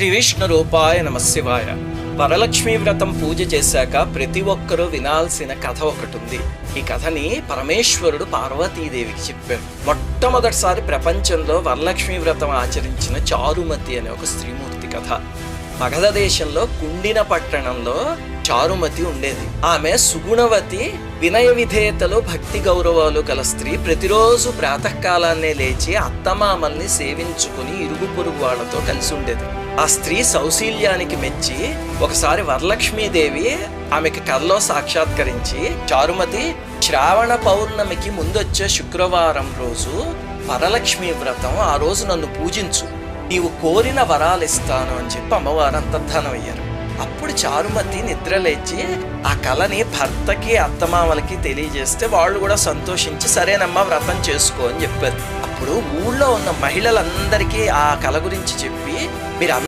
శ్రీ విష్ణు రూపాయ నమశివాయ. వరలక్ష్మి వ్రతం పూజ చేశాక ప్రతి ఒక్కరూ వినాల్సిన కథ ఒకటి ఉంది ఈ కథని పరమేశ్వరుడు పార్వతీదేవికి చెప్పారు మొట్టమొదటిసారి ప్రపంచంలో వరలక్ష్మి వ్రతం ఆచరించిన చారుమతి అనే ఒక స్త్రీమూర్తి కథ. మగధ దేశంలో కుండిన పట్టణంలో చారుమతి ఉండేది. ఆమె సుగుణవతి వినయ విధేయతలు భక్తి గౌరవాలు గల స్త్రీ ప్రతిరోజు ప్రాతకాలాన్నే లేచి అత్తమామల్ని సేవించుకుని ఇరుగు పొరుగు వాళ్ళతో కలిసి ఉండేది. ఆ స్త్రీ సౌశీల్యానికి మెచ్చి ఒకసారి వరలక్ష్మీదేవి ఆమెకి కల్లో సాక్షాత్కరించి చారుమతి శ్రావణ పౌర్ణమికి ముందొచ్చే శుక్రవారం రోజు వరలక్ష్మి వ్రతం ఆ రోజు నన్ను పూజించు. నీవు కోరిన వరాలు ఇస్తాను అని చెప్పి అమ్మవారు అంతర్ధానం అయ్యారు. అప్పుడు చారుమతి నిద్రలేచి ఆ కళని భర్తకి అత్తమామలకి తెలియజేస్తే వాళ్ళు కూడా సంతోషించి సరేనమ్మా వ్రతం చేసుకో అని చెప్పారు. అప్పుడు ఊళ్ళో ఉన్న మహిళలందరికీ ఆ కళ గురించి చెప్పి మీరు